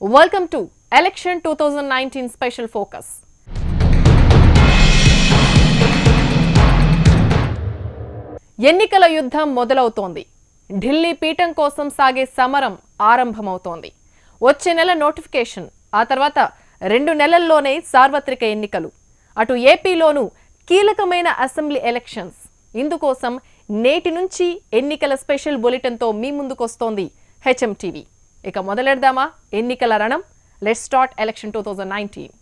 Welcome to election two thousand nineteen special focus ఎన్నికల యుద్ధం మొదలవుతోంది. ఢిల్లీ పీఠం కోసం సాగే సమరం ఆరంభమవుతోంది. వచ్చే నెల నోటిఫికేషన్ ఆ తర్వాత రెండు నెలల్లోనే సార్వత్రిక ఎన్నికలు. అటు ఏపీలోనూ కీలకమైన అసెంబ్లీ ఎలక్షన్స్. ఇందుకోసం నేటి నుంచి ఎన్నికల స్పెషల్ బులెటిన్తో మీ ముందుకొస్తోంది హెచ్ఎం టీవీ. ఇక మొదలెడదామా? ఎన్నికల రణం. Let start election two thousand nineteen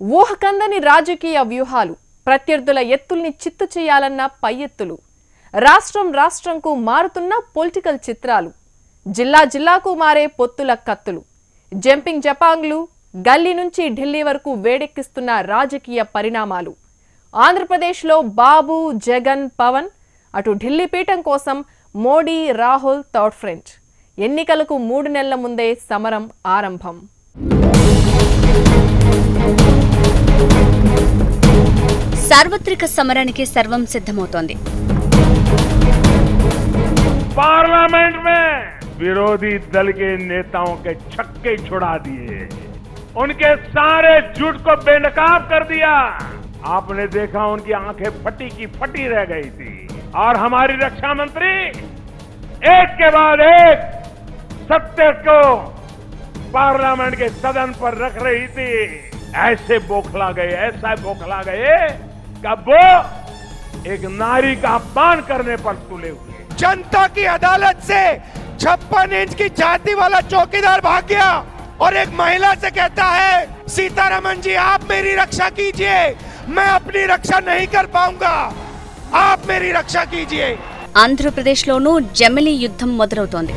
ఊహకందని రాజకీయ వ్యూహాలు ప్రత్యర్థుల ఎత్తుల్ని చిత్తు చేయాలన్న పై ఎత్తులు. రాష్ట్రం రాష్ట్రంకు మారుతున్న పొలిటికల్ చిత్రాలు. జిల్లా జిల్లాకు మారే పొత్తుల కత్తులు. జంపింగ్ జపాంగ్లు గల్లీ నుంచి ఢిల్లీ వరకు వేడెక్కిస్తున్న రాజకీయ పరిణామాలు. ఆంధ్రప్రదేశ్లో బాబు జగన్ పవన్ అటు ఢిల్లీ పీఠం కోసం మోడీ రాహుల్ థర్డ్ ఫ్రెంచ్. ఎన్నికలకు మూడు నెలల ముందే సమరం ఆరంభం. సార్వత్రిక సమరానికి సర్వం సిద్ధమవుతోంది. పార్లమెంట్ మే विरोधी दल के नेताओं के छक्के छुड़ा दिए। उनके सारे झूठ को बेनकाब कर दिया। आपने देखा उनकी आँखें फटी की फटी रह गई थी। और हमारी रक्षा मंत्री एक के बाद एक सत्य को पार्लियामेंट के सदन पर रख रही थी। ऐसे बोखला गए, ऐसा बोखला गए कि अब वो एक नारी का अपमान करने पर तुले हुए। जनता की अदालत से छप्पन इंच की छाती वाला चौकीदार भाग गया और एक महिला से कहता है सीतारमन जी आप मेरी रक्षा कीजिए मैं अपनी रक्षा नहीं कर पाऊंगा आप मेरी रक्षा कीजिए ఆంధ్రప్రదేశ్లోనూ జమిలీ యుద్ధం మొదలవుతోంది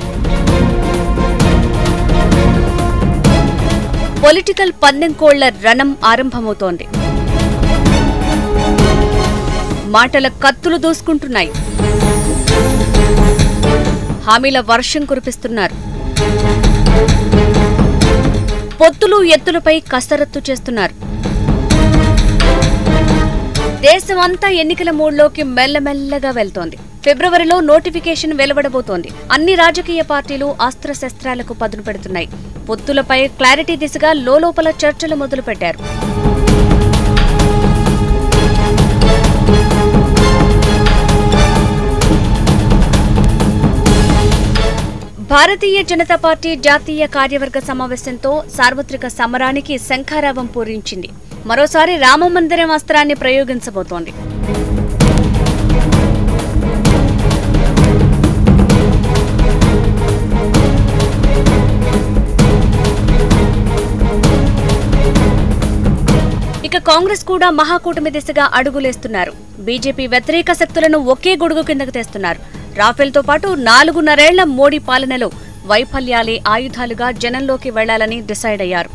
పొలిటికల్ పందెంకోళ్ల రణం ఆరంభమవుతోంది మాటల కత్తులు దూసుకుంటున్నాయి హామీల వర్షం కురిపిస్తున్నారు. పొత్తులు ఎత్తులపై కసరత్తు చేస్తున్నారు. దేశమంతా ఎన్నికల మూడ్లోకి మెల్లమెల్లగా వెళ్తోంది. ఫిబ్రవరిలో నోటిఫికేషన్ వెలువడబోతోంది. అన్ని రాజకీయ పార్టీలు అస్త్రశస్త్రాలకు పదును పెడుతున్నాయి. పొత్తులపై క్లారిటీ దిశగా లోలోపల చర్చలు మొదలుపెట్టారు. భారతీయ జనతా పార్టీ జాతీయ కార్యవర్గ సమావేశంతో సార్వత్రిక సమరానికి శంఖారావం పూరించింది. మరోసారి రామమందిరం అస్త్రాన్ని ప్రయోగించబోతోంది. ఇక కాంగ్రెస్ కూడా మహాకూటమి దిశగా అడుగులేస్తున్నారు. బీజేపీ వ్యతిరేక శక్తులను ఒకే గొడుగు కిందకు తెస్తున్నారు. రాఫెల్తో పాటు నాలుగున్నరేళ్ళ మోడీ పాలనలో వైఫల్యాలే ఆయుధాలుగా జనంలోకి వెళ్ళాలని డిసైడ్ అయ్యారు.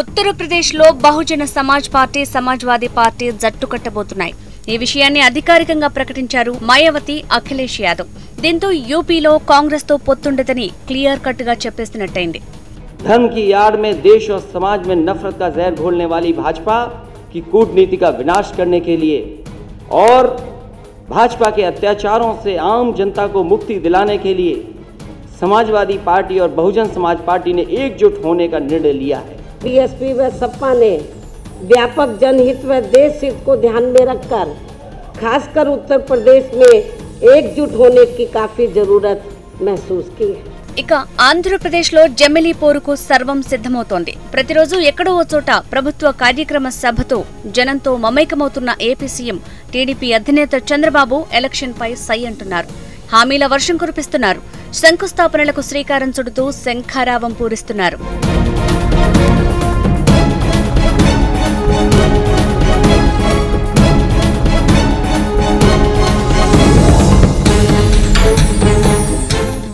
ఉత్తరప్రదేశ్లో బహుజన సమాజ్ పార్టీ సమాజ్వాదీ పార్టీ జట్టు కట్టబోతున్నాయి. ఈ విషయాన్ని అధికారికంగా ప్రకటించారు మాయావతి అఖిలేష్ యాదవ్ దీంతో యూపీలో కాంగ్రెస్ తో పొత్తుండదని క్లియర్ కట్ గా చెప్పేసినట్టయింది धर्म की आड़ में देश और समाज में नफरत का जहर घोलने वाली भाजपा की कूटनीति का विनाश करने के लिए और भाजपा के अत्याचारों से आम जनता को मुक्ति दिलाने के लिए समाजवादी पार्टी और बहुजन समाज पार्टी ने एकजुट होने का निर्णय लिया है बीएसपी व सपा ने व्यापक जनहित व देश हित को ध्यान में रखकर खासकर उत्तर प्रदेश में एकजुट होने की काफी जरूरत महसूस की है ఇక ఆంధ్రప్రదేశ్లో జమిలీ పోరుకు సర్వం సిద్ధమవుతోంది ప్రతిరోజు ఎక్కడో ఓ చోట ప్రభుత్వ కార్యక్రమ సభతో జనంతో మమైకమవుతున్న ఏపీ సీఎం టీడీపీ అధినేత చంద్రబాబు ఎలక్షన్ పై సై అంటున్నారు హామీల వర్షం కురిపిస్తున్నారు శంకుస్థాపనలకు శ్రీకారం చుడుతూ శంఖారావం పూరిస్తున్నారు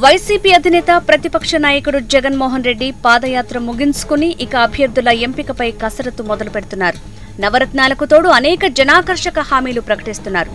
వైసీపీ అధినేత ప్రతిపక్ష నాయకుడు జగన్మోహన్ రెడ్డి పాదయాత్ర ముగించుకుని ఇక అభ్యర్థుల ఎంపికపై కసరత్తు మొదలు పెడుతున్నారు నవరత్నాలకు తోడు అనేక జనాకర్షక హామీలు ప్రకటిస్తున్నారు.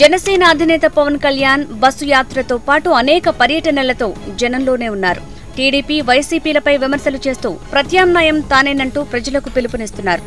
జనసేన అధినేత పవన్ కళ్యాణ్ బస్సు యాత్రతో పాటు అనేక పర్యటనలతో జనంలోనే ఉన్నారు. టీడీపీ వైసీపీలపై విమర్శలు చేస్తూ ప్రత్యామ్నాయం తానేనంటూ ప్రజలకు పిలుపునిస్తున్నారు.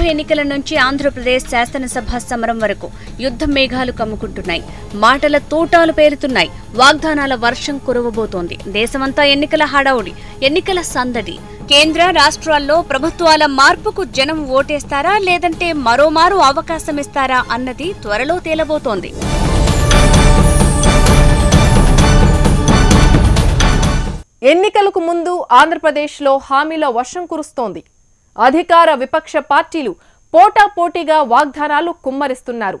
లోక్సభ ఎన్నికల నుంచి ఆంధ్రప్రదేశ్ శాసనసభ సమరం వరకు యుద్ధ మేఘాలు కమ్ముకుంటున్నాయి. మాటల తోటాలు పేరుతున్నాయి వాగ్దానాల వర్షం కురవబోతోంది. దేశమంతా ఎన్నికల హడావుడి ఎన్నికల సందడి. కేంద్ర రాష్ట్రాల్లో ప్రభుత్వాల మార్పుకు జనం ఓటేస్తారా లేదంటే మరోమారు అవకాశం ఇస్తారా అన్నది త్వరలో తేలబోతోంది. ఎన్నికలకు ముందు ఆంధ్రప్రదేశ్లో హామీల వర్షం కురుస్తోంది. అధికార విపక్ష పార్టీలు పోటాపోటీగా వాగ్దానాలు కుమ్మరిస్తున్నారు.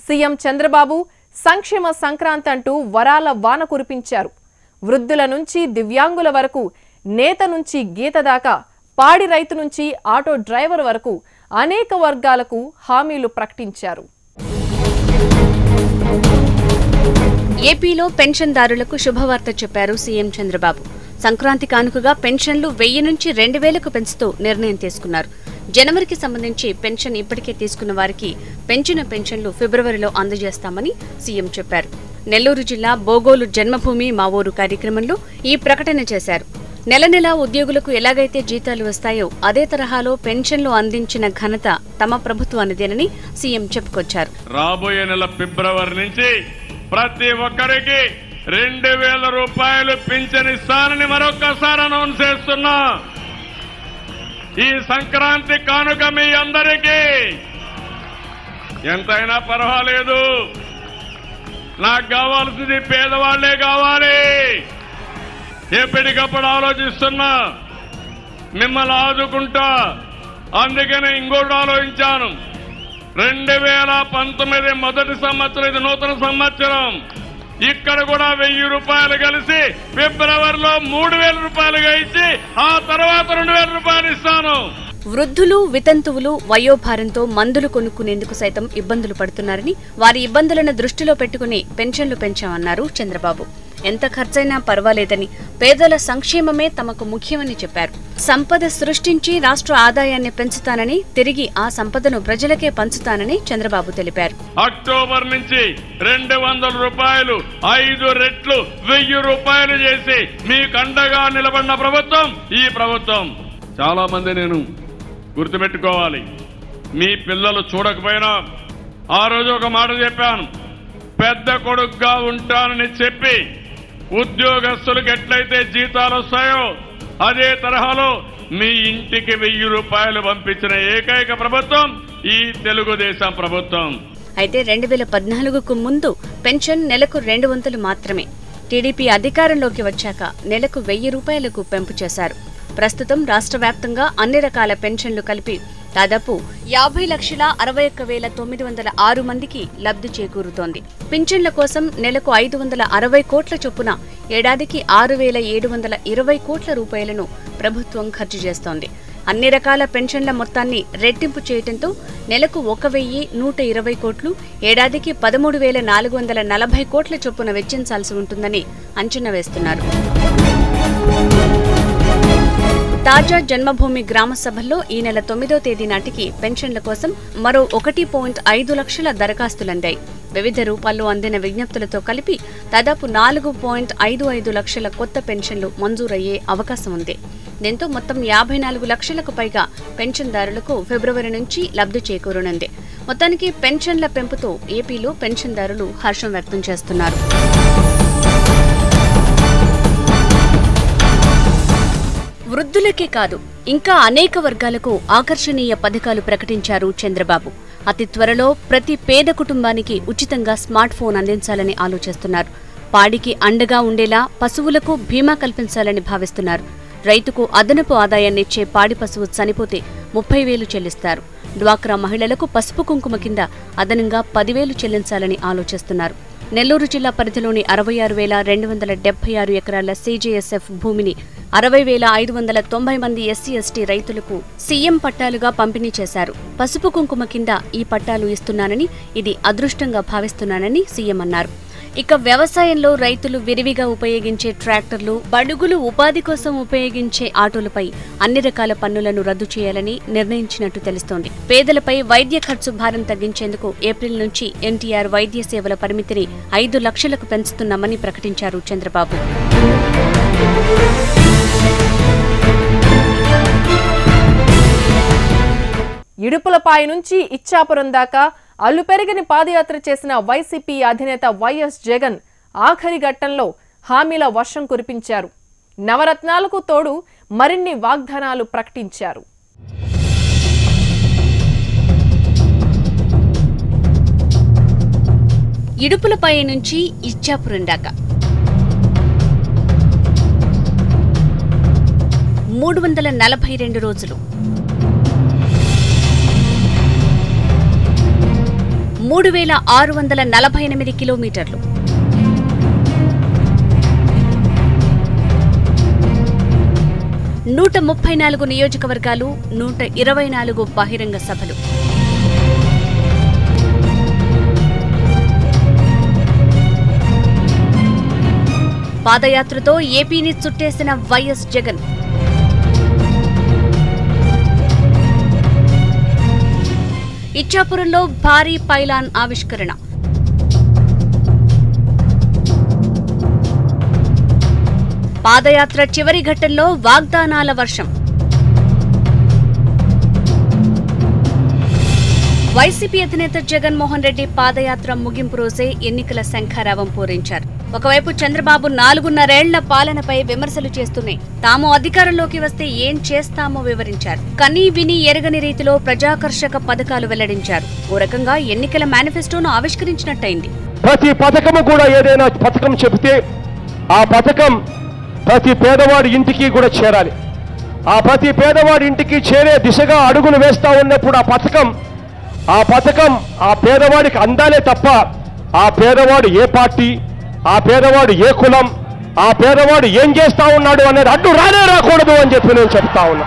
సీఎం చంద్రబాబు సంక్షేమ సంక్రాంతి అంటూ వరాల వాన కురిపించారు. వృద్ధుల నుంచి దివ్యాంగుల వరకు నేత నుంచి గీత దాకా పాడి రైతు నుంచి ఆటో డ్రైవర్ వరకు అనేక వర్గాలకు హామీలు ప్రకటించారు. ఏపీలో పెన్షన్దారులకు శుభవార్త చెప్పారు సీఎం చంద్రబాబు. సంక్రాంతి కానుకగా పెన్షన్లు వెయ్యి నుంచి రెండు వేలకు పెంచుతూ నిర్ణయం తీసుకున్నారు. జనవరికి సంబంధించి పెన్షన్ ఇప్పటికే తీసుకున్న వారికి పెంచిన పెన్షన్లు ఫిబ్రవరిలో అందజేస్తామని సీఎం చెప్పారు. నెల్లూరు జిల్లా బోగోలు జన్మభూమి మా ఊరు కార్యక్రమంలో ఈ ప్రకటన చేశారు. నెల నెలా ఉద్యోగులకు ఎలాగైతే జీతాలు వస్తాయో అదే తరహాలో పెన్షన్లు అందించిన ఘనత తమ ప్రభుత్వానిదేనని సీఎం చెప్పుకొచ్చారు. రాబోయే నెల ఫిబ్రవరి నుంచి ప్రతి ఒక్కరికి రెండు వేల రూపాయలు పింఛన్ ఇస్తానని మరొక్కసారి అనౌన్స్ చేస్తున్నా. ఈ సంక్రాంతి కానుక మీ అందరికీ. ఎంతైనా పర్వాలేదు. నాకు కావాల్సింది పేదవాళ్ళే కావాలి. ఎప్పటికప్పుడు ఆలోచిస్తున్నా. మిమ్మల్ని ఆదుకుంటా. అందుకనే ఇంకోటి ఆలోచించాను. రెండు వేల పంతొమ్మిది మొదటి సంవత్సరం ఇది నూతన సంవత్సరం. ఇక్కడ కూడా వెయ్యి రూపాయలు కలిసి ఫిబ్రవరిలో మూడు వేల రూపాయలుగా ఇచ్చి ఆ తర్వాత రెండు వేల రూపాయలు ఇస్తాను. వృద్ధులు వితంతువులు వయోభారంతో మందులు కొనుక్కునేందుకు సైతం ఇబ్బందులు పడుతున్నారని వారి ఇబ్బందులను దృష్టిలో పెట్టుకుని పెన్షన్లు పెంచామన్నారు చంద్రబాబు. ఎంత ఖర్చైనా పర్వాలేదని పేదల సంక్షేమమే తమకు ముఖ్యమని చెప్పారు. సంపద సృష్టించి రాష్ట్ర ఆదాయాన్ని పెంచుతానని తిరిగి ఆ సంపదను ప్రజలకే పంచుతానని చంద్రబాబు తెలిపారు. అక్టోబర్ నుంచి రెండు వందల రూపాయలు ఐదు రెట్లు వెయ్యి రూపాయలు చేసి మీకు అండగా నిలబడిన ప్రభుత్వం ఈ ప్రభుత్వం. చాలా మంది నేను గుర్తుపెట్టుకోవాలి. మీ పిల్లలు చూడకపోయినా ఆ రోజు ఒక మాట చెప్పాను. పెద్ద కొడుకుగా ఉంటానని చెప్పి ఉద్యోగస్తులకు ఎట్లయితే జీతాలు వస్తాయో అదే తరహాలో మీ ఇంటికి వెయ్యి రూపాయలు పంపించిన ఏకైక ప్రభుత్వం ఈ తెలుగుదేశం ప్రభుత్వం. అయితే రెండు వేల పద్నాలుగుకు ముందు పెన్షన్ నెలకు రెండు వంతులు మాత్రమే. టీడీపీ అధికారంలోకి వచ్చాక నెలకు వెయ్యి రూపాయలకు పెంపు చేశారు. ప్రస్తుతం రాష్ట్ర వ్యాప్తంగా అన్ని రకాల పెన్షన్లు కలిపి దాదాపు యాభై లక్షల అరవై ఒక్క వేల తొమ్మిది వందల ఆరు మందికి లబ్ధి చేకూరుతోంది. పింఛన్ల కోసం నెలకు ఐదు వందల అరవై కోట్ల చొప్పున ఏడాదికి ఆరు వేల ఏడు వందల ఇరవై కోట్ల రూపాయలను ప్రభుత్వం ఖర్చు చేస్తోంది. అన్ని రకాల పెన్షన్ల మొత్తాన్ని రెట్టింపు చేయడంతో నెలకు ఒక వెయ్యి నూట ఇరవై కోట్లు ఏడాదికి పదమూడు వేల నాలుగు వందల నలభై కోట్ల చొప్పున వెచ్చించాల్సి ఉంటుందని అంచనా వేస్తున్నారు. తాజా జన్మభూమి గ్రామ సభల్లో ఈ నెల తొమ్మిదో తేదీ నాటికి పెన్షన్ల కోసం మరో ఒకటి పాయింట్ ఐదు లక్షల దరఖాస్తులందాయి. వివిధ రూపాల్లో అందిన విజ్ఞప్తులతో కలిపి దాదాపు నాలుగు పాయింట్ ఐదు ఐదు లక్షల కొత్త పెన్షన్లు మంజూరయ్యే అవకాశం ఉంది. దీంతో మొత్తం యాభై నాలుగు లక్షలకు పైగా పెన్షన్దారులకు ఫిబ్రవరి నుంచి లబ్ధి చేకూరనుంది. మొత్తానికి పెన్షన్ల పెంపుతో ఏపీలో పెన్షన్దారులు హర్షం వ్యక్తం చేస్తున్నారు. వృద్ధులకే కాదు ఇంకా అనేక వర్గాలకు ఆకర్షణీయ పథకాలు ప్రకటించారు చంద్రబాబు. అతి త్వరలో ప్రతి పేద కుటుంబానికి ఉచితంగా స్మార్ట్ ఫోన్ అందించాలని ఆలోచిస్తున్నారు. పాడికి అండగా ఉండేలా పశువులకు బీమా కల్పించాలని భావిస్తున్నారు. రైతుకు అదనపు ఆదాయాన్నిచ్చే పాడి పశువు చనిపోతే ముప్పై వేలు చెల్లిస్తారు. డ్వాక్రా మహిళలకు పసుపు కుంకుమ కింద అదనంగా పదివేలు చెల్లించాలని ఆలోచిస్తున్నారు. నెల్లూరు జిల్లా పరిధిలోని అరవై ఆరు వేల రెండు వందల డెబ్బై ఆరు ఎకరాల సీజేఎస్ఎఫ్ భూమిని అరవై వేల ఐదు వందల తొంభై మంది ఎస్సీ ఎస్టీ రైతులకు సీఎం పట్టాలుగా పంపిణీ చేశారు. పసుపు కుంకుమ కింద ఈ పట్టాలు ఇస్తున్నానని ఇది అదృష్టంగా భావిస్తున్నానని సీఎం అన్నారు. ఇక వ్యవసాయంలో రైతులు విరివిగా ఉపయోగించే ట్రాక్టర్లు బడుగులు ఉపాధి కోసం ఉపయోగించే ఆటోలపై అన్ని రకాల పన్నులను రద్దు చేయాలని నిర్ణయించినట్టు తెలుస్తోంది. పేదలపై వైద్య ఖర్చు భారం తగ్గించేందుకు ఏప్రిల్ నుంచి ఎన్టీఆర్ వైద్య సేవల పరిమితిని ఐదు లక్షలకు పెంచుతున్నామని ప్రకటించారు చంద్రబాబు. ఇడుపులపాయ నుంచి ఇచ్చాపురం దాకా అల్లు పెరగని పాదయాత్ర చేసిన వైసీపీ అధినేత వైఎస్ జగన్ ఆఖరి ఘట్టంలో హామీల వర్షం కురిపించారు. నవరత్నాలకు తోడు మరిన్ని వాగ్దానాలు ప్రకటించారు. ఇడుపులపై నుంచి ఇచ్చాపురం దాకా. మూడు వందల నలభై రెండు రోజులు. మూడు వేల ఆరు వందల నలభై ఎనిమిది కిలోమీటర్లు. నూట ముప్పై నాలుగు నియోజకవర్గాలు నూట ఇరవై నాలుగు బహిరంగ సభలు. పాదయాత్రతో ఏపీని చుట్టేసిన వైఎస్ జగన్. ఇచ్చాపురంలో భారీ పైలాన్ ఆవిష్కరణ. పాదయాత్ర చివరి ఘట్టంలో వాగ్దానాల వర్షం. వైసీపీ అధినేత జగన్మోహన్ రెడ్డి పాదయాత్ర ముగింపు రోజే ఎన్నికల శంఖారావం పూరించారు. ఒకవైపు చంద్రబాబు నాలుగున్నరేళ్ళ పాలనపై విమర్శలు చేస్తూనే తాము అధికారంలోకి వస్తే ఏం చేస్తామో వివరించారు. కనీ విని ఎరగని రీతిలో ప్రజాకర్షక పథకాలు వెల్లడించారు. ఓ రకంగా ఎన్నికల మేనిఫెస్టోను ఆవిష్కరించినట్టయింది. ప్రతి పథకము కూడా ఏదైనా పథకం చెబితే ఆ పథకం ప్రతి పేదవాడి ఇంటికి కూడా చేరాలి. ఆ ప్రతి పేదవాడి ఇంటికి చేరే దిశగా అడుగులు వేస్తా ఉన్నప్పుడు ఆ పథకం ఆ పథకం ఆ పేదవాడికి అందాలే తప్ప ఆ పేదవాడు ఏ పార్టీ ఆ పేదవాడు ఏ కులం ఆ పేదవాడు ఏం చేస్తా ఉన్నాడు అనేది అడ్డు రానే రాకూడదు అని చెప్పి నేను చెప్తా ఉన్నా.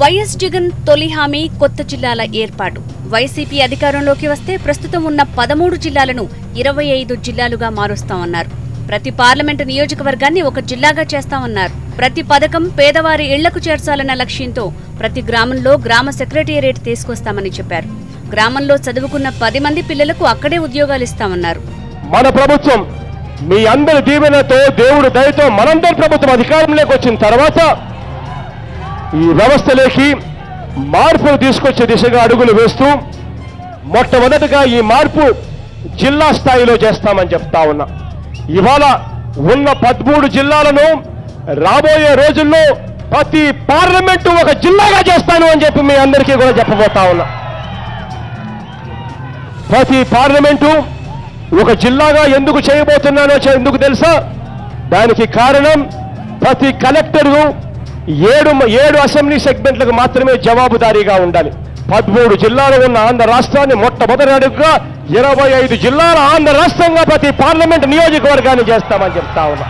వైఎస్ జగన్ తొలి హామీ కొత్త జిల్లాల ఏర్పాటు. వైసీపీ అధికారంలోకి వస్తే ప్రస్తుతం ఉన్న పదమూడు జిల్లాలను ఇరవై ఐదు జిల్లాలుగా మారుస్తామన్నారు ప్రతి పార్లమెంటు నియోజకవర్గాన్ని ఒక జిల్లాగా చేస్తామన్నారు. ప్రతి పథకం పేదవారి ఇళ్ళకు చేర్చాలన్న లక్ష్యంతో ప్రతి గ్రామంలో గ్రామ సెక్రటేరియట్ తీసుకొస్తామని చెప్పారు. గ్రామంలో చదువుకున్న పది మంది పిల్లలకు అక్కడే ఉద్యోగాలు ఇస్తామన్నారు. మన ప్రభుత్వం మీ అందరి దీవెనతో దేవుడు దయతో మనందరి ప్రభుత్వం అధికారంలోకి వచ్చిన తర్వాత ఈ వ్యవస్థలోకి మార్పులు తీసుకొచ్చే దిశగా అడుగులు వేస్తూ మొట్టమొదటిగా ఈ మార్పు జిల్లా స్థాయిలో చేస్తామని చెప్తా ఉన్నా. ఇవాళ ఉన్న పదమూడు జిల్లాలను రాబోయే రోజుల్లో ప్రతి పార్లమెంటు ఒక జిల్లాగా చేస్తాను అని చెప్పి మీ అందరికీ కూడా చెప్పబోతా ఉన్నా. ప్రతి పార్లమెంటు ఒక జిల్లాగా ఎందుకు చేయబోతున్నానో ఎందుకు తెలుసా? దానికి కారణం ప్రతి కలెక్టరు ఏడు ఏడు అసెంబ్లీ సెగ్మెంట్లకు మాత్రమే జవాబుదారీగా ఉండాలి. పదమూడు జిల్లాలు ఉన్న ఆంధ్ర రాష్ట్రాన్ని మొట్టమొదటి అడుగుగా ఇరవై ఐదు జిల్లాల ఆంధ్ర రాష్ట్రంగా ప్రతి పార్లమెంట్ నియోజకవర్గాన్ని చేస్తామని చెప్తా ఉన్నా.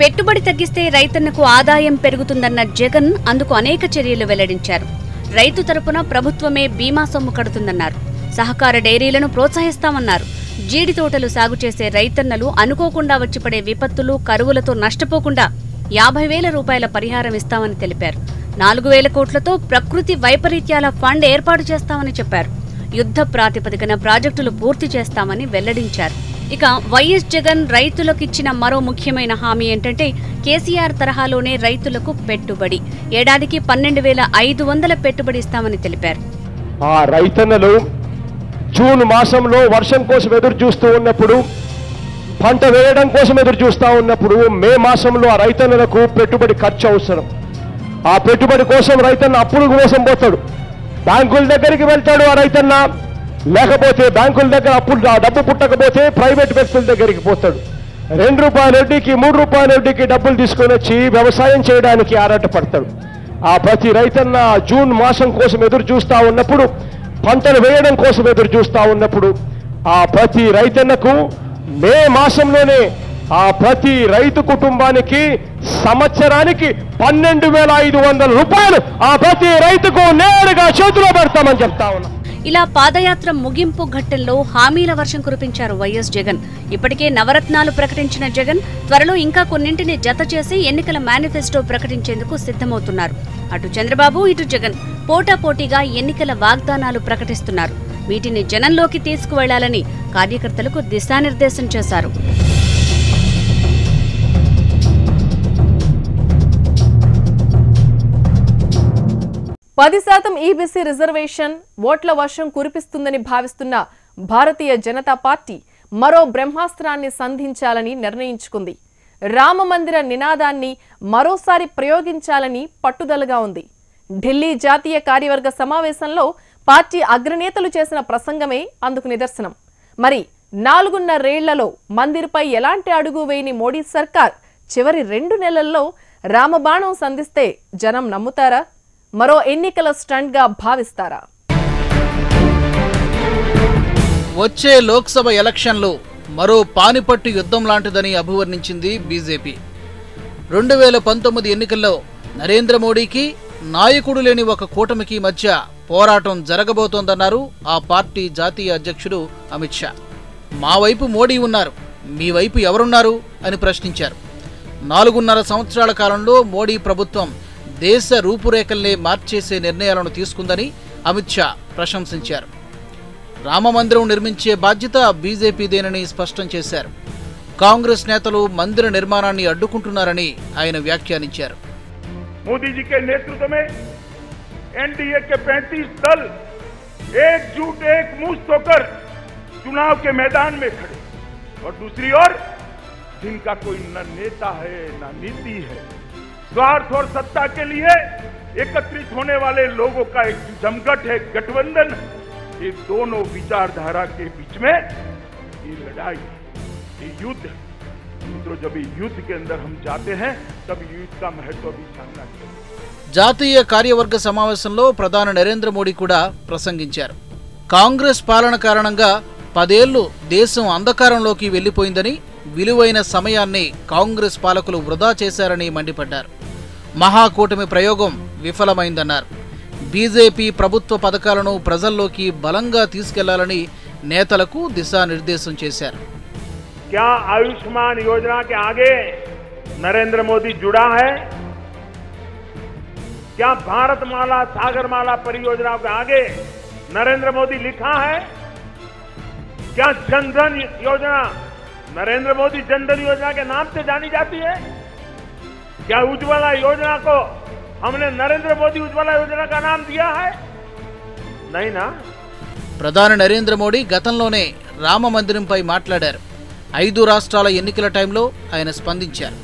పెట్టుబడి తగ్గిస్తే రైతన్నకు ఆదాయం పెరుగుతుందన్న జగన్ అందుకు అనేక చర్యలు వెల్లడించారు. రైతు తరపున ప్రభుత్వమే బీమా సొమ్ము కడుతుందన్నారు. సహకార డైరీలను ప్రోత్సహిస్తామన్నారు. జీడి తోటలు సాగు చేసే రైతన్నలు అనుకోకుండా వచ్చిపడే విపత్తులు కరువులతో నష్టపోకుండా యాభై వేల రూపాయల పరిహారం ఇస్తామని తెలిపారు. నాలుగు వేల కోట్లతో ప్రకృతి వైపరీత్యాల ఫండ్ ఏర్పాటు చేస్తామని చెప్పారు. యుద్ధ ప్రాతిపదికన ప్రాజెక్టులు పూర్తి చేస్తామని వెల్లడించారు. ఇక వైఎస్ జగన్ రైతులకిచ్చిన మరో ముఖ్యమైన హామీ ఏంటంటే కేసీఆర్ తరహాలోనే రైతులకు పెట్టుబడి. ఏడాదికి పన్నెండు వేల ఐదు వందల పెట్టుబడి ఇస్తామని తెలిపారు. ఆ రైతన్నలు జూన్ మాసంలో వర్షం కోసం ఎదురు చూస్తూ ఉన్నప్పుడు పంట వేయడం కోసం ఎదురు చూస్తూ ఉన్నప్పుడు మే మాసంలో ఆ రైతన్నలకు పెట్టుబడి ఖర్చు అవసరం. ఆ పెట్టుబడి కోసం రైతన్న అప్పుల కోసం పోతాడు. బ్యాంకుల దగ్గరికి వెళ్తాడు ఆ రైతన్న. లేకపోతే బ్యాంకుల దగ్గర అప్పులు ఆ డబ్బు పుట్టకపోతే ప్రైవేట్ వ్యక్తుల దగ్గరికి పోతాడు. రెండు రూపాయల వడ్డీకి మూడు రూపాయల వడ్డీకి డబ్బులు తీసుకొని వచ్చి వ్యవసాయం చేయడానికి ఆరాటపడతాడు. ఆ ప్రతి రైతన్న జూన్ మాసం కోసం ఎదురు చూస్తూ ఉన్నప్పుడు పంటలు వేయడం కోసం ఎదురు చూస్తా ఉన్నప్పుడు ఆ ప్రతి రైతన్నకు మే మాసంలోనే ఆ ప్రతి రైతు కుటుంబానికి సంవత్సరానికి పన్నెండు వేల ఐదు వందల రూపాయలు ఆ ప్రతి రైతుకు నేరుగా చేతిలో పెడతామని చెప్తా ఉన్నా. ఇలా పాదయాత్ర ముగింపు ఘట్టంలో హామీల వర్షం కురిపించారు వైఎస్ జగన్. ఇప్పటికే నవరత్నాలు ప్రకటించిన జగన్ త్వరలో ఇంకా కొన్నింటిని జత చేసి ఎన్నికల మేనిఫెస్టో ప్రకటించేందుకు సిద్ధమవుతున్నారు. అటు చంద్రబాబు ఇటు జగన్ పోటాపోటీగా ఎన్నికల వాగ్దానాలు ప్రకటిస్తున్నారు. వీటిని జనంలోకి తీసుకువెళ్ళాలని కార్యకర్తలకు దిశానిర్దేశం చేశారు. పది శాతం ఈబీసీ రిజర్వేషన్ ఓట్ల వర్షం కురిపిస్తుందని భావిస్తున్న భారతీయ జనతా పార్టీ మరో బ్రహ్మాస్త్రాన్ని సంధించాలని నిర్ణయించుకుంది. రామమందిర నినాదాన్ని మరోసారి ప్రయోగించాలని పట్టుదలగా ఉంది. ఢిల్లీ జాతీయ కార్యవర్గ సమావేశంలో పార్టీ అగ్రనేతలు చేసిన ప్రసంగమే అందుకు నిదర్శనం. మరి నాలుగున్నరేళ్ళలో మందిర్పై ఎలాంటి అడుగు వేయని మోడీ సర్కార్ చివరి రెండు నెలల్లో రామబాణం సంధిస్తే జనం నమ్ముతారా? మరో ఎన్నికల స్టంట్గా భావిస్తారా? వచ్చే లోక్సభ ఎలక్షన్లు మరో పానిపట్టు యుద్ధం లాంటిదని అభివర్ణించింది బీజేపీ. రెండు వేల పంతొమ్మిది ఎన్నికల్లో నరేంద్ర మోడీకి నాయకుడు లేని ఒక కూటమికి మధ్య పోరాటం జరగబోతోందన్నారు ఆ పార్టీ జాతీయ అధ్యక్షుడు అమిత్ షా. మా వైపు మోడీ ఉన్నారు మీ వైపు ఎవరున్నారు అని ప్రశ్నించారు. నాలుగున్నర సంవత్సరాల కాలంలో మోడీ ప్రభుత్వం దేశ రూపురేఖల్నే మార్చేసే నిర్ణయాలను తీసుకుందని అమిత్ షా ప్రశంసించారు రామమందిరం నిర్మించే బాధ్యత బీజేపీదేనని స్పష్టం చేశారు కాంగ్రెస్ నేతలు మందిర నిర్మాణాన్ని అడ్డుకుంటున్నారని ఆయన వ్యాఖ్యానించారు मोदी जी के नेतृत्व में एनडीए के 35 दल एकजुट एक मुश्त होकर चुनाव के मैदान में खड़े और दूसरी ओर जिनका कोई न नेता है न नीति है स्वार्थ और सत्ता के लिए एकत्रित होने वाले लोगों का एक जमघट है गठबंधन है ये दोनों विचारधारा के बीच में ये लड़ाई है ये युद्ध है मित्रों जब ये युद्ध के अंदर हम जाते हैं तब युद्ध का महत्व भी जानना चाहिए జాతీయ కార్యవర్గ సమావేశంలో ప్రధాని నరేంద్ర మోడీ కూడా ప్రసంగించారు కాంగ్రెస్ పాలన కారణంగా పదేళ్లు దేశం అంధకారంలోకి వెళ్లిపోయిందని విలువైన సమయాన్ని కాంగ్రెస్ పాలకులు వృధా చేశారని మండిపడ్డారు మహాకూటమి ప్రయోగం విఫలమైందన్నారు బీజేపీ ప్రభుత్వ పథకాలను ప్రజల్లోకి బలంగా తీసుకెళ్లాలని నేతలకు దిశానిర్దేశం చేశారు क्या आयुष्मान योजना के आगे नरेंद्र मोदी जुड़ा है क्या भारतमाला सागरमाला परियोजनाओं के आगे नरेंद्र मोदी लिखा है क्या जनधन योजना नरेंद्र मोदी जनधन योजना के नाम से जानी जाती है क्या उज्ज्वला योजना को हमने नरेंद्र मोदी उज्ज्वला योजना का नाम दिया है नहीं ना ప్రధాని నరేంద్ర మోడీ గతంలోనే రామ మందిరంపై మాట్లాడారు ఐదు రాష్ట్రాల ఎన్నికల టైంలో ఆయన స్పందించారు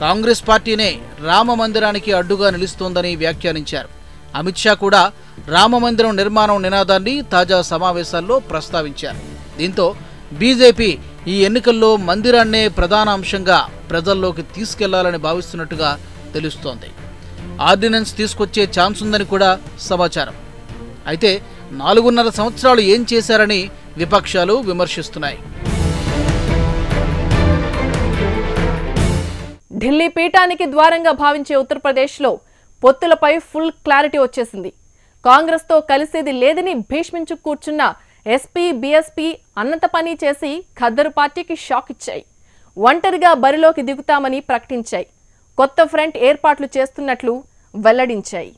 కాంగ్రెస్ పార్టీనే రామ మందిరానికి అడ్డుగా నిలుస్తోందని వ్యాఖ్యానించారు అమిత్ షా కూడా రామ మందిరం నిర్మాణం నినాదాన్ని తాజా సమావేశాల్లో ప్రస్తావించారు దీంతో బీజేపీ ఈ ఎన్నికల్లో మందిరాన్నే ప్రధాన అంశంగా ప్రజల్లోకి తీసుకెళ్ళాలని భావిస్తున్నట్టుగా తెలుస్తోంది. ఆర్డినెన్స్ తీసుకొచ్చే ఛాన్స్ ఉందని కూడా సమాచారం. అయితే నాలుగున్నర సంవత్సరాలు ఏం చేశారని విపక్షాలు విమర్శిస్తున్నాయి. ఢిల్లీ పీఠానికి ద్వారంగా భావించే ఉత్తరప్రదేశ్లో పొత్తులపై ఫుల్ క్లారిటీ వచ్చేసింది. కాంగ్రెస్తో కలిసేది లేదని భీష్మించు కూర్చున్న ఎస్పీ బీఎస్పీ అన్నంత పని చేసి ఖద్దరు పార్టీకి షాక్ ఇచ్చాయి. ఒంటరిగా బరిలోకి దిగుతామని ప్రకటించాయి. కొత్త ఫ్రంట్ ఏర్పాట్లు చేస్తున్నట్లు వెల్లడించాయి.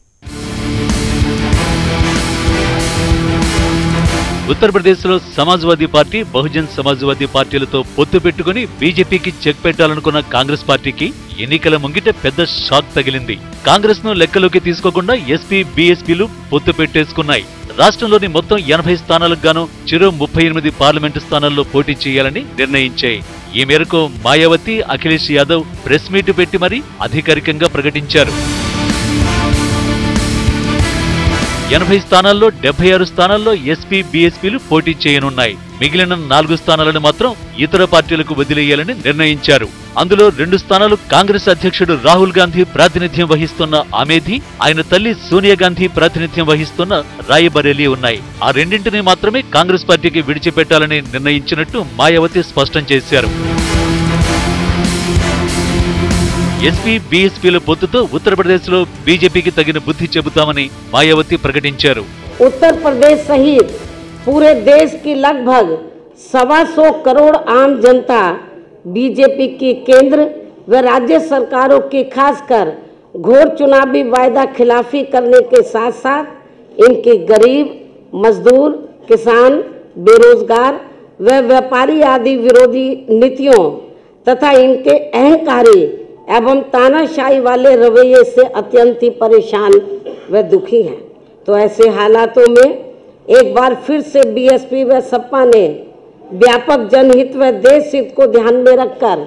ఉత్తరప్రదేశ్లో సమాజ్వాదీ పార్టీ బహుజన్ సమాజ్వాదీ పార్టీలతో పొత్తు పెట్టుకుని బీజేపీకి చెక్ పెట్టాలనుకున్న కాంగ్రెస్ పార్టీకి ఎన్నికల ముంగిట పెద్ద షాక్ తగిలింది. కాంగ్రెస్ను లెక్కలోకి తీసుకోకుండా ఎస్పీ బీఎస్పీలు పొత్తు పెట్టేసుకున్నాయి. రాష్ట్రంలోని మొత్తం ఎనభై స్థానాలకు గాను చిరు ముప్పై ఎనిమిది పార్లమెంటు స్థానాల్లో పోటీ చేయాలని నిర్ణయించాయి. ఈ మేరకు మాయావతి అఖిలేష్ యాదవ్ ప్రెస్ మీట్ పెట్టి మరీ అధికారికంగా ప్రకటించారు. ఎనభై స్థానాల్లో డెబ్బై ఆరు స్థానాల్లో ఎస్పీ బీఎస్పీలు పోటీ చేయనున్నాయి. మిగిలిన నాలుగు స్థానాలను మాత్రం ఇతర పార్టీలకు వదిలేయాలని నిర్ణయించారు. అందులో రెండు స్థానాలు కాంగ్రెస్ అధ్యక్షుడు రాహుల్ గాంధీ ప్రాతినిధ్యం వహిస్తున్న ఆమేధి ఆయన తల్లి సోనియా గాంధీ ప్రాతినిధ్యం వహిస్తున్న రాయబరేలీ ఉన్నాయి. ఆ రెండింటిని మాత్రమే కాంగ్రెస్ పార్టీకి విడిచిపెట్టాలని నిర్ణయించినట్టు మాయావతి స్పష్టం చేశారు. ఎస్పీ బీఎస్పీల పొత్తుతో ఉత్తరప్రదేశ్లో బీజేపీకి తగిన బుద్ధి చెబుతామని మాయావతి ప్రకటించారు उत्तर प्रदेश सहित पूरे देश की लगभग सवा सौ करोड़ आम जनता बीजेपी की केंद्र व राज्य सरकारों की खासकर घोर चुनावी वायदा खिलाफी करने के साथ साथ इनकी गरीब मजदूर किसान बेरोजगार व व्यापारी आदि विरोधी नीतियों तथा इनके अहंकारी एवं तानाशाही वाले रवैये से अत्यंत ही परेशान व दुखी हैं। तो ऐसे हालातों में एक बार फिर से बीएसपी व सपा ने व्यापक जनहित व देश हित को ध्यान में रखकर,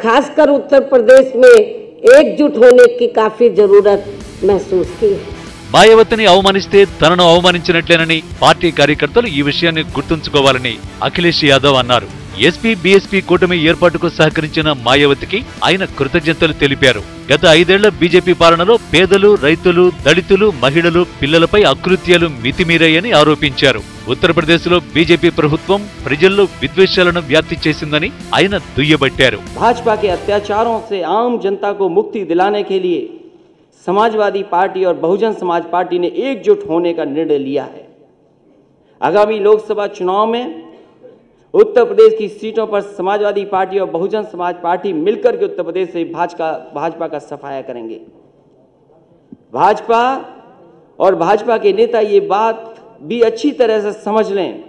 खासकर उत्तर प्रदेश में एकजुट होने की काफ़ी ज़रूरत महसूस की है। మాయవతిని అవమానిస్తే తనను అవమానించినట్లేనని పార్టీ కార్యకర్తలు ఈ విషయాన్ని గుర్తుంచుకోవాలని అఖిలేష్ యాదవ్ అన్నారు. ఎస్పీ బీఎస్పీ కూటమి ఏర్పాటుకు సహకరించిన మాయవతికి ఆయన కృతజ్ఞతలు తెలిపారు. గత ఐదేళ్ళ బీజేపీ పాలనలో పేదలు రైతులు దళితులు మహిళలు పిల్లలపై అకృత్యాలు మితిమీరాయని ఆరోపించారు. ఉత్తరప్రదేశ్లో బీజేపీ ప్రభుత్వం ప్రజల్లో విద్వేషాలను వ్యాప్తి చేసిందని ఆయన దుయ్యబట్టారు. భాజపాకి అత్యాచారం ఆమ్ జనతా ముక్తి దిలానే కే समाजवादी पार्टी और बहुजन समाज पार्टी ने एकजुट होने का निर्णय लिया है। आगामी लोकसभा चुनाव में उत्तर प्रदेश की सीटों पर समाजवादी पार्टी और बहुजन समाज पार्टी मिलकर के उत्तर प्रदेश से भाजपा भाजपा का सफाया करेंगे। भाजपा और भाजपा के नेता ये बात भी अच्छी तरह से समझ लें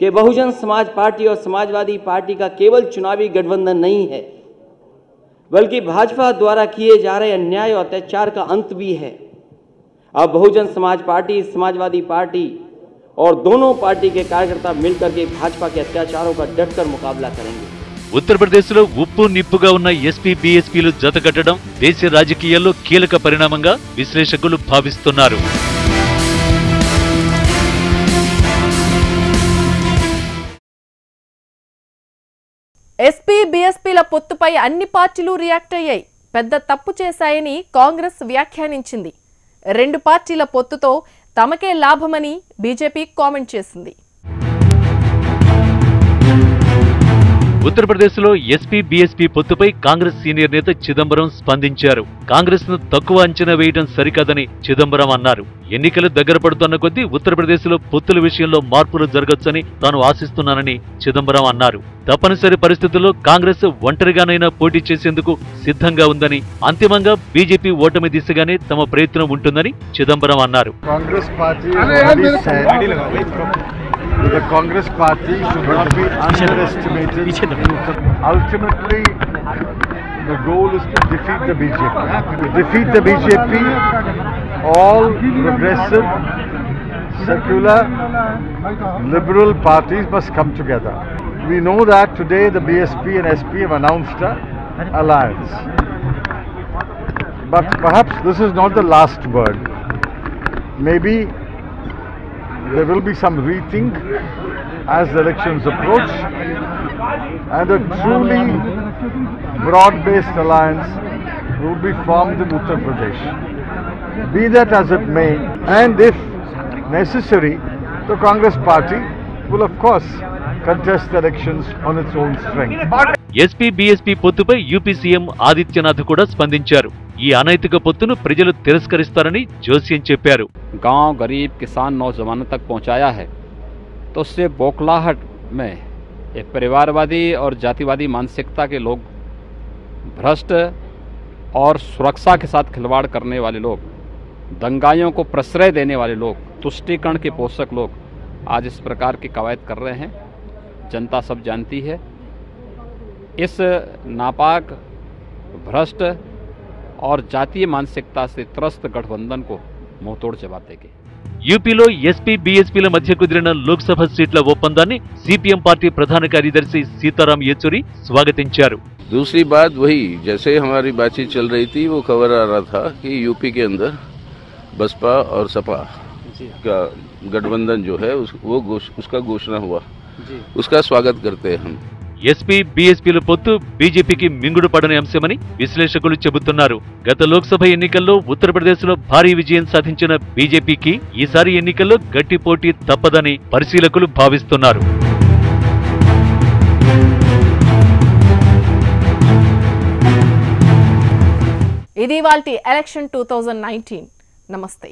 कि बहुजन समाज पार्टी और समाजवादी पार्टी का केवल चुनावी गठबंधन नहीं है। बल्कि भाजपा द्वारा किए जा रहे अन्याय और अत्याचार का अंत भी है अब बहुजन समाज पार्टी समाजवादी पार्टी और दोनों पार्टी के कार्यकर्ता मिलकर के भाजपा के अत्याचारों का डटकर मुकाबला करेंगे ఉత్తరప్రదేశ్లో ఉప్పు నిప్పుగా ఉన్న ఎస్పీ బీఎస్పీలు జతకట్టడం దేశ రాజకీయాల్లో కీలక పరిణామంగా విశ్లేషకులు భావిస్తున్నారు ఎస్పీ బీఎస్పీల పొత్తుపై అన్ని పార్టీలు రియాక్ట్ అయ్యాయి. పెద్ద తప్పు చేశాయని కాంగ్రెస్ వ్యాఖ్యానించింది. రెండు పార్టీల పొత్తుతో తమకే లాభమని బీజేపీ కామెంట్ చేసింది. ఉత్తరప్రదేశ్లో ఎస్పీ బీఎస్పీ పొత్తుపై కాంగ్రెస్ సీనియర్ నేత చిదంబరం స్పందించారు. కాంగ్రెస్ను తక్కువ అంచనా వేయడం సరికాదని చిదంబరం అన్నారు. ఎన్నికలు దగ్గర పడుతున్న కొద్దీ ఉత్తరప్రదేశ్లో పొత్తుల విషయంలో మార్పులు జరగొచ్చని తాను ఆశిస్తున్నానని చిదంబరం అన్నారు. తప్పనిసరి పరిస్థితుల్లో కాంగ్రెస్ ఒంటరిగానైనా పోటీ చేసేందుకు సిద్ధంగా ఉందని అంతిమంగా బీజేపీ ఓటమి దిశగానే తమ ప్రయత్నం ఉంటుందని చిదంబరం అన్నారు. Has already said that the Congress party should not be underestimated. Ultimately, the goal is to defeat the BJP. To defeat the BJP, all progressive, secular, liberal parties must come together. We know that today the BSP and SP have announced an alliance. But perhaps this is not the last word. Maybe there will be some rethink as the elections approach and a truly broad-based alliance will be formed in Uttar Pradesh. Be that as it may, and if necessary, the Congress party will of course contest the elections on its own strength. SP BSP పొత్తుపై UP CM Adityanath కూడా స్పందించారు ఈ అనైతిక పొత్తును ప్రజలు తిరస్కరిస్తారని జోస్యం చెప్పారు गांव गरीब किसान नौजवानों तक पहुंचाया है तो उससे बौखलाहट में एक परिवारवादी और जातिवादी मानसिकता के लोग भ्रष्ट और सुरक्षा के साथ खिलवाड़ करने वाले लोग दंगाइयों को प्रश्रय देने वाले लोग तुष्टिकरण के पोषक लोग आज इस प्रकार की कवायद कर रहे हैं जनता सब जानती है इस नापाक भ्रष्ट और जातीय मानसिकता से त्रस्त गठबंधन को मुंहतोड़ जवाब देंगे యూపీలో ఎస్పీ బీఎస్పీల మధ్య కుదిరిన లోక్సభ సీట్ల ఒప్పందాన్ని సిపిఎం పార్టీ ప్రధాన కార్యదర్శి సీతారాం యేచూరి స్వాగతించారు दूसरी बात वही जैसे हमारी बातचीत चल रही थी वो खबर आ रहा था कि यूपी के अंदर बसपा और सपा का गठबंधन जो है उस, वो घोष, उसका घोषणा हुआ उसका स्वागत करते हैं हम ఎస్పీ బీఎస్పీల పొత్తు బీజేపీకి మింగుడు పడని అంశమని విశ్లేషకులు చెబుతున్నారు. గత లోక్సభ ఎన్నికల్లో ఉత్తరప్రదేశ్లో భారీ విజయం సాధించిన బీజేపీకి ఈసారి ఎన్నికల్లో గట్టి పోటీ తప్పదని పరిశీలకులు భావిస్తున్నారు. ఇది వాళ్ళ ఎలక్షన్ టూ థౌజండ్ నైన్టీన్. నమస్తే.